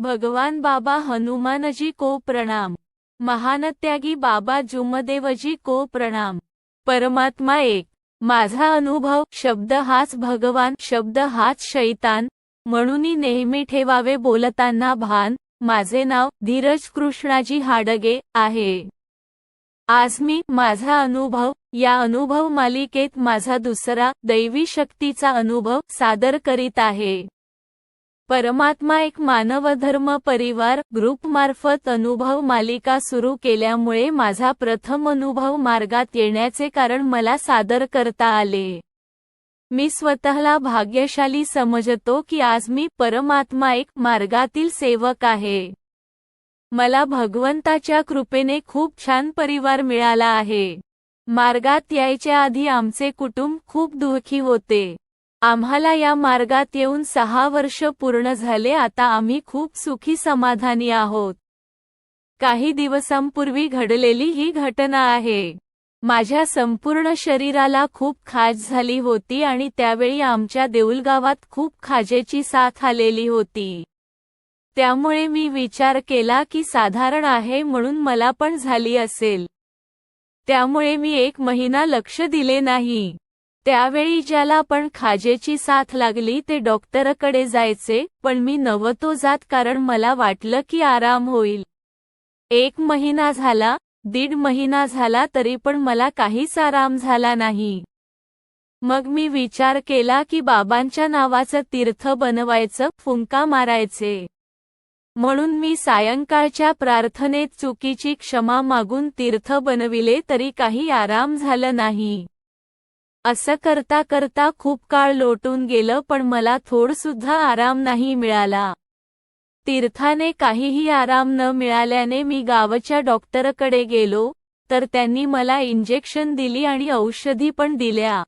भगवान बाबा हनुमानजी को प्रणाम. महानत्यागी बाबा जुमदेवजी को प्रणाम. परमात्मा एक. माझा अनुभव शब्द हाच भगवान शब्द हाच शैतान म्हणूनही नेहमी ठेवावे बोलताना भान माझे नाव धीरज कृष्णाजी हाडगे आहे. आज मी माझा अनुभव या अनुभव मालिकेत माझा दुसरा दैवी शक्तीचा अनुभव सादर करीत आहे. परमात्मा एक मानवधर्म परिवार ग्रुपमार्फत अनुभव मालिका सुरू केल्यामुळे माझा प्रथम अनुभव मार्गात येण्याचे कारण मला सादर करता आले. मी स्वतःला भाग्यशाली समजतो की आज मी परमात्मा एक मार्गातील सेवक आहे. मला भगवंताच्या कृपेने खूप छान परिवार मिळाला आहे. मार्गात यायच्या आधी आमचे कुटुंब खूप दुःखी होते. आम्हाला या मार्गात येऊन सहा वर्ष पूर्ण झाले आता आम्ही खूप सुखी समाधानी आहोत. काही दिवसांपूर्वी घडलेली ही घटना आहे. माझ्या संपूर्ण शरीराला खूप खाज झाली होती आणि त्यावेळी आमच्या देऊलगावात खूप खाजेची साथ आलेली होती. त्यामुळे मी विचार केला की साधारण आहे म्हणून मला पण झाली असेल. त्यामुळे मी एक महिना लक्ष दिले नाही. त्यावेळी ज्याला पण खाजेची साथ लागली ते डॉक्टरकडे जायचे पण मी नव्हतो जात कारण मला वाटलं की आराम होईल. एक महिना झाला दीड महिना झाला तरी पण मला काहीच आराम झाला नाही. मग मी विचार केला की बाबांच्या नावाचं तीर्थ बनवायचं फुंका मारायचे. म्हणून मी सायंकाळच्या प्रार्थनेत चुकीची क्षमा मागून तीर्थ बनविले तरी काही आराम झालं नाही. असं करता करता खूप काळ लोटून गेलं पण मला थोडसुद्धा आराम नाही मिळाला. तीर्थाने काहीही आराम न मिळाल्याने मी गावच्या डॉक्टरकडे गेलो तर त्यांनी मला इंजेक्शन दिली आणि औषधी पण दिल्या.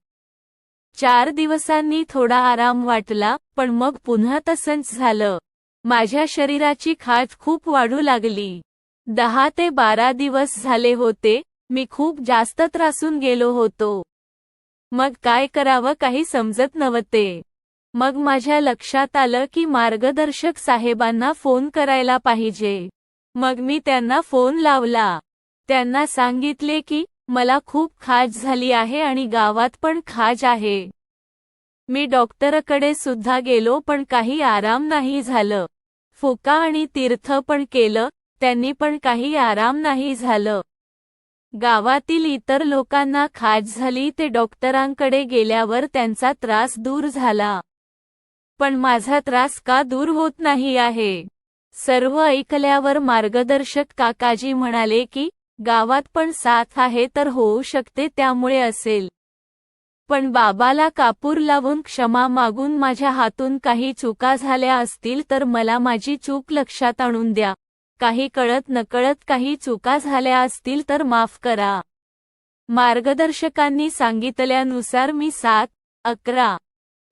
चार दिवसांनी थोडा आराम वाटला पण मग पुन्हा तसंच झालं. माझ्या शरीराची खाज खूप वाढू लागली. दहा ते बारा दिवस झाले होते मी खूप जास्त त्रासून गेलो होतो. मग काय करावं काही समजत नव्हते. मग माझ्या लक्षात आलं की मार्गदर्शक साहेबांना फोन करायला पाहिजे. मग मी त्यांना फोन लावला. त्यांना सांगितले की मला खूप खाज झाली आहे आणि गावात पण खाज आहे. मी डॉक्टरकडे सुद्धा गेलो पण काही आराम नाही झालं. फुका आणि तीर्थ पण केलं त्यांनी पण काही आराम नाही झालं. गावातील इतर लोकांना खाज झाली ते डॉक्टरांकडे गेल्यावर त्यांचा त्रास दूर झाला. पण माझा त्रास का दूर होत नाही आहे? सर्व ऐकल्यावर मार्गदर्शक काकाजी म्हणाले की गावात पण साथ आहे तर होऊ शकते त्यामुळे असेल. पण बाबाला कापूर लावून क्षमा मागून माझ्या हातून काही चुका झाल्या असतील तर मला माझी चूक लक्षात आणून द्या. काही कळत नकळत काही चुका झाल्या असतील तर माफ करा. मार्गदर्शकांनी सांगितल्यानुसार मी सात अकरा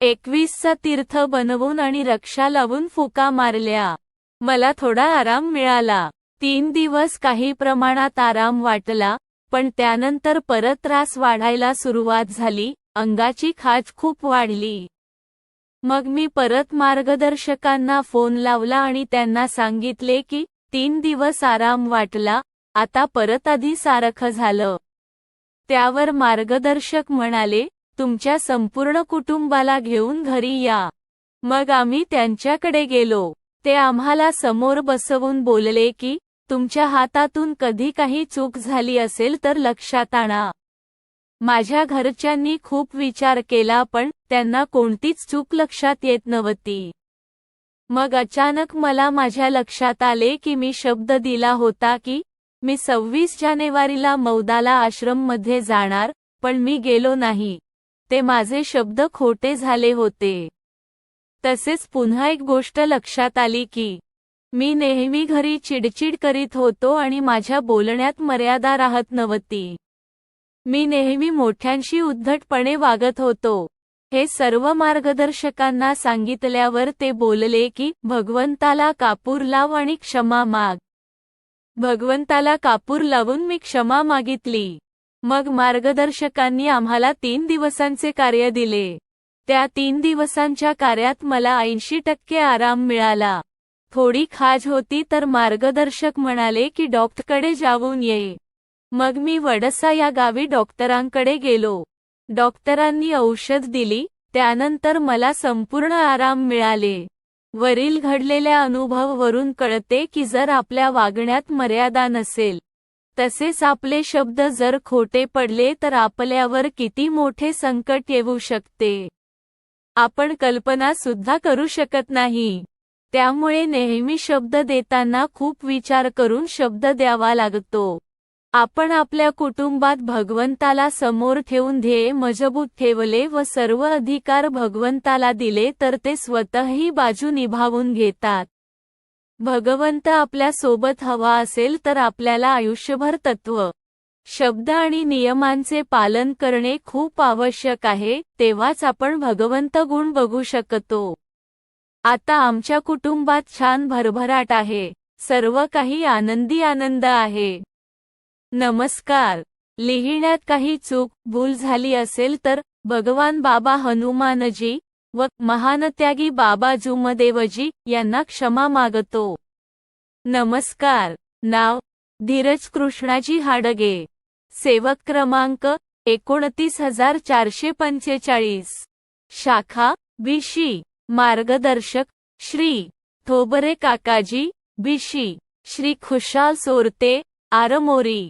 एकवीसचा तीर्थ बनवून आणि रक्षा लावून फुका मारल्या. मला थोडा आराम मिळाला. तीन दिवस काही प्रमाणात आराम वाटला पण त्यानंतर परत त्रास वाढायला सुरुवात झाली अंगाची खाज खूप वाढली. मग मी परत मार्गदर्शकांना फोन लावला आणि त्यांना सांगितले की तीन दिवस आराम वाटला आता परत आधी सारखं झालं. त्यावर मार्गदर्शक म्हणाले तुमच्या संपूर्ण कुटुंबाला घेऊन घरी या. मग आम्ही त्यांच्याकडे गेलो. ते आम्हाला समोर बसवून बोलले की तुमच्या हातातून कधी काही चूक झाली असेल तर लक्षात आणा. माझ्या घरच्यांनी खूप विचार केला पण त्यांना कोणतीच चूक लक्षात येत नव्हती. मग अचानक मला माझ्या लक्षात आले की मी शब्द दिला होता की मी सव्वीस जानेवारीला मौदाला आश्रममध्ये जाणार पण मी गेलो नाही. ते माझे शब्द खोटे झाले होते. तसेच पुन्हा एक गोष्ट लक्षात आली की मी नेहमी घरी चिडचिड करीत होतो आणि माझ्या बोलण्यात मर्यादा राहत नव्हती. मी नेहमी मोठ्यांशी उद्धटपणे वागत होतो. हे सर्व मार्गदर्शकांना सांगितल्यावर ते बोलले की भगवंताला कापूर लाव आणि क्षमा माग. भगवंताला कापूर लावून मी क्षमा मागितली. मग मार्गदर्शकांनी आम्हाला तीन दिवसांचे कार्य दिले. त्या तीन दिवसांच्या कार्यात मला ऐंशी टक्के आराम मिळाला. थोडी खाज होती तर मार्गदर्शक म्हणाले की डॉक्टरकडे जाऊन ये. मग मी वडसा या गावी डॉक्टरांकडे गेलो. डॉक्टरांनी औषध दिली त्यानंतर मला संपूर्ण आराम मिळाले. वरील घडलेल्या अनुभवावरून कळते की जर आपल्या वागण्यात मर्यादा नसेल तसेच आपले शब्द जर खोटे पडले तर आपल्यावर किती मोठे संकट येऊ शकते. आपण कल्पना सुद्धा करू शकत नाही. त्यामुळे नेहमी शब्द देताना खूप विचार करून शब्द द्यावा लागतो. आपण आपल्या कुटुंबात भगवंताला समोर ठेवून ध्येय मजबूत ठेवले व सर्व अधिकार भगवंताला दिले तर ते स्वतःही बाजू निभावून घेतात. भगवंत आपल्यासोबत हवा असेल तर आपल्याला आयुष्यभर तत्व शब्द आणि नियमांचे पालन करणे खूप आवश्यक आहे तेव्हाच आपण भगवंत गुण बघू शकतो. आता आमच्या कुटुंबात छान भरभराट आहे. सर्व काही आनंदी आनंद आहे. नमस्कार. लिहिण्यात काही चूक भूल झाली असेल तर भगवान बाबा हनुमानजी व महानत्यागी बाबा जुमदेवजी यांना क्षमा मागतो. नमस्कार. नाव धीरज कृष्णाजी हाडगे. सेवक क्रमांक एकोणतीस हजार चारशे पंचेचाळीस. शाखा बिशी. मार्गदर्शक श्री थोबरे काकाजी बिशी. श्री खुशाल सोरते आरमोरी.